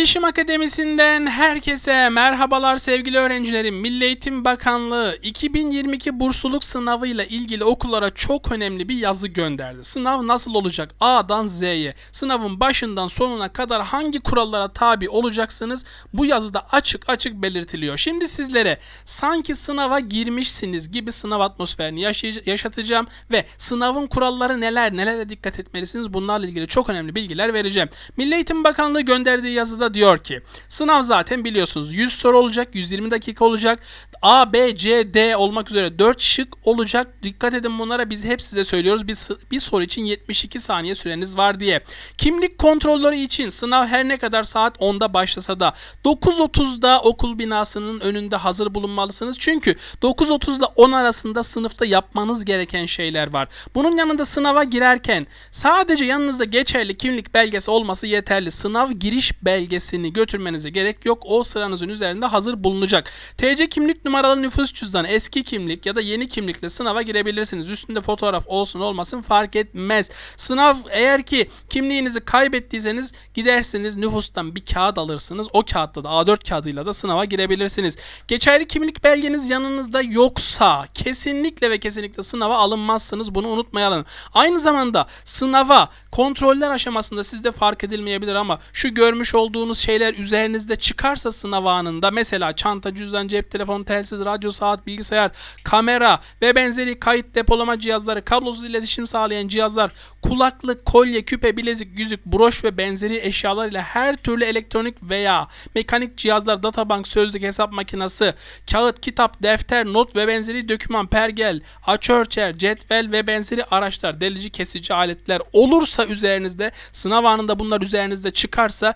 Bilişim Akademisi'nden herkese merhabalar sevgili öğrencilerim. Milli Eğitim Bakanlığı 2022 bursluluk sınavıyla ilgili okullara çok önemli bir yazı gönderdi. Sınav nasıl olacak? A'dan Z'ye. Sınavın başından sonuna kadar hangi kurallara tabi olacaksınız? Bu yazıda açık açık belirtiliyor. Şimdi sizlere sanki sınava girmişsiniz gibi sınav atmosferini yaşatacağım ve sınavın kuralları neler, nelere dikkat etmelisiniz bunlarla ilgili çok önemli bilgiler vereceğim. Milli Eğitim Bakanlığı gönderdiği yazıda diyor ki sınav zaten biliyorsunuz 100 soru olacak, 120 dakika olacak. A, B, C, D olmak üzere 4 şık olacak. Dikkat edin bunlara biz hep size söylüyoruz. Bir, bir soru için 72 saniye süreniz var diye. Kimlik kontrolleri için sınav her ne kadar saat 10'da başlasa da 9.30'da okul binasının önünde hazır bulunmalısınız. Çünkü 9.30 ile 10 arasında sınıfta yapmanız gereken şeyler var. Bunun yanında sınava girerken sadece yanınızda geçerli kimlik belgesi olması yeterli. Sınav giriş belgesini götürmenize gerek yok. O sıranızın üzerinde hazır bulunacak. TC kimlik numaralı nüfus cüzdanı, eski kimlik ya da yeni kimlikle sınava girebilirsiniz. Üstünde fotoğraf olsun olmasın fark etmez. Sınav eğer ki kimliğinizi kaybettiyseniz gidersiniz nüfustan bir kağıt alırsınız. O kağıtta da A4 kağıdıyla da sınava girebilirsiniz. Geçerli kimlik belgeniz yanınızda yoksa kesinlikle ve kesinlikle sınava alınmazsınız. Bunu unutmayalım. Aynı zamanda sınava kontroller aşamasında sizde fark edilmeyebilir ama şu görmüş olduğunuz şeyler üzerinizde çıkarsa sınav anında mesela çanta, cüzdan, cep telefonu, telsiz, radyo, saat, bilgisayar, kamera ve benzeri kayıt depolama cihazları, kablosuz iletişim sağlayan cihazlar, kulaklık, kolye, küpe, bilezik, yüzük, broş ve benzeri eşyalar ile her türlü elektronik veya mekanik cihazlar, databank, sözlük, hesap makinesi, kağıt, kitap, defter, not ve benzeri doküman, pergel, açörçer, cetvel ve benzeri araçlar, delici, kesici aletler olursa üzerinizde sınav anında bunlar üzerinizde çıkarsa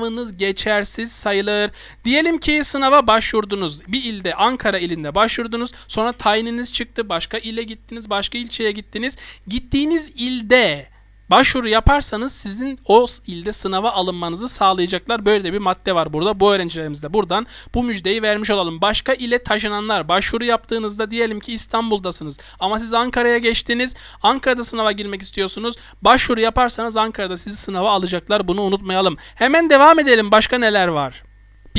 sınavınız geçersiz sayılır. Diyelim ki sınava başvurdunuz. Bir ilde Ankara ilinde başvurdunuz. Sonra tayininiz çıktı. Başka ile gittiniz. Başka ilçeye gittiniz. Gittiğiniz ilde Başvuru yaparsanız sizin o ilde sınava alınmanızı sağlayacaklar. Böyle de bir madde var burada. Bu öğrencilerimiz de buradan bu müjdeyi vermiş olalım. Başka ile taşınanlar başvuru yaptığınızda diyelim ki İstanbul'dasınız ama siz Ankara'ya geçtiniz. Ankara'da sınava girmek istiyorsunuz. Başvuru yaparsanız Ankara'da sizi sınava alacaklar. Bunu unutmayalım. Hemen devam edelim. Başka neler var?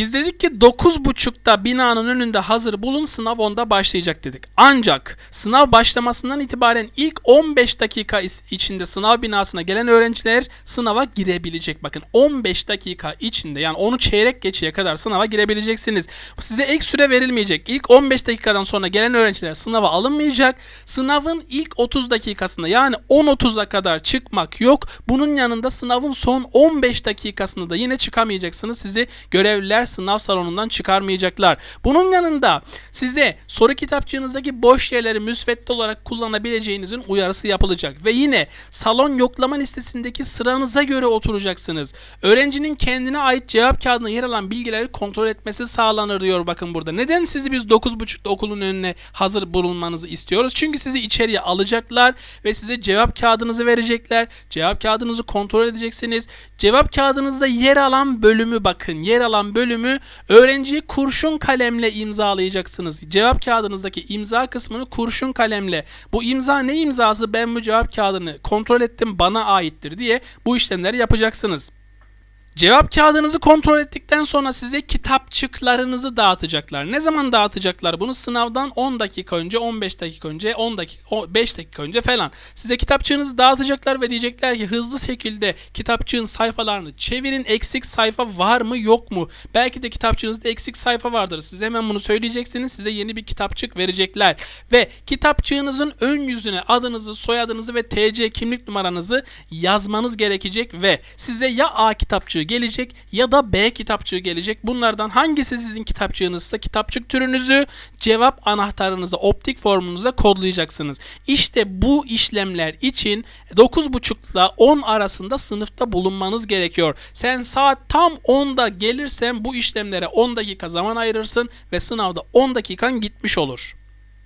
Biz dedik ki 9.30'da binanın önünde hazır bulun sınav onda başlayacak dedik. Ancak sınav başlamasından itibaren ilk 15 dakika içinde sınav binasına gelen öğrenciler sınava girebilecek. Bakın 15 dakika içinde yani onu çeyrek geçeye kadar sınava girebileceksiniz. Size ek süre verilmeyecek. İlk 15 dakikadan sonra gelen öğrenciler sınava alınmayacak. Sınavın ilk 30 dakikasında yani 10.30'a kadar çıkmak yok. Bunun yanında sınavın son 15 dakikasında da yine çıkamayacaksınız. Sizi görevliler sınav salonundan çıkarmayacaklar. Bunun yanında size soru kitapçığınızdaki boş yerleri müsvedde olarak kullanabileceğinizin uyarısı yapılacak. Ve yine salon yoklama listesindeki sıranıza göre oturacaksınız. Öğrencinin kendine ait cevap kağıdına yer alan bilgileri kontrol etmesi sağlanır diyor bakın burada. Neden sizi biz 9.30'da okulun önüne hazır bulunmanızı istiyoruz? Çünkü sizi içeriye alacaklar ve size cevap kağıdınızı verecekler. Cevap kağıdınızı kontrol edeceksiniz. Cevap kağıdınızda yer alan bölümü bakın. Yer alan bölümü öğrenciyi kurşun kalemle imzalayacaksınız. Cevap kağıdınızdaki imza kısmını kurşun kalemle. Bu imza ne imzası? Ben bu cevap kağıdını kontrol ettim bana aittir diye bu işlemleri yapacaksınız. Cevap kağıdınızı kontrol ettikten sonra size kitapçıklarınızı dağıtacaklar. Ne zaman dağıtacaklar bunu? Sınavdan 10 dakika önce, 15 dakika önce, 10 dakika, 5 dakika önce falan. Size kitapçığınızı dağıtacaklar ve diyecekler ki hızlı şekilde kitapçığın sayfalarını çevirin. Eksik sayfa var mı yok mu? Belki de kitapçığınızda eksik sayfa vardır. Size hemen bunu söyleyeceksiniz. Size yeni bir kitapçık verecekler. Ve kitapçığınızın ön yüzüne adınızı, soyadınızı ve TC kimlik numaranızı yazmanız gerekecek ve size ya A kitapçığı gelecek ya da B kitapçığı gelecek. Bunlardan hangisi sizin kitapçığınızsa kitapçık türünüzü cevap anahtarınıza, optik formunuza kodlayacaksınız. İşte bu işlemler için 9.30 ile 10 arasında sınıfta bulunmanız gerekiyor. Sen saat tam 10'da gelirsen bu işlemlere 10 dakika zaman ayırırsın ve sınavda 10 dakikan gitmiş olur.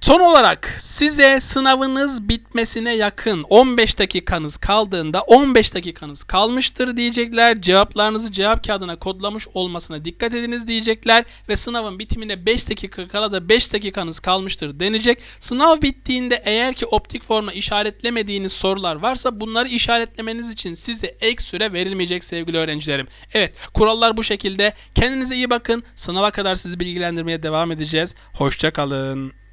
Son olarak size sınavınız bitmesine yakın 15 dakikanız kaldığında 15 dakikanız kalmıştır diyecekler. Cevaplarınızı cevap kağıdına kodlamış olmasına dikkat ediniz diyecekler ve sınavın bitimine 5 dakika kala da 5 dakikanız kalmıştır denecek. Sınav bittiğinde eğer ki optik forma işaretlemediğiniz sorular varsa bunları işaretlemeniz için size ek süre verilmeyecek sevgili öğrencilerim. Evet kurallar bu şekilde. Kendinize iyi bakın. Sınava kadar sizi bilgilendirmeye devam edeceğiz. Hoşçakalın.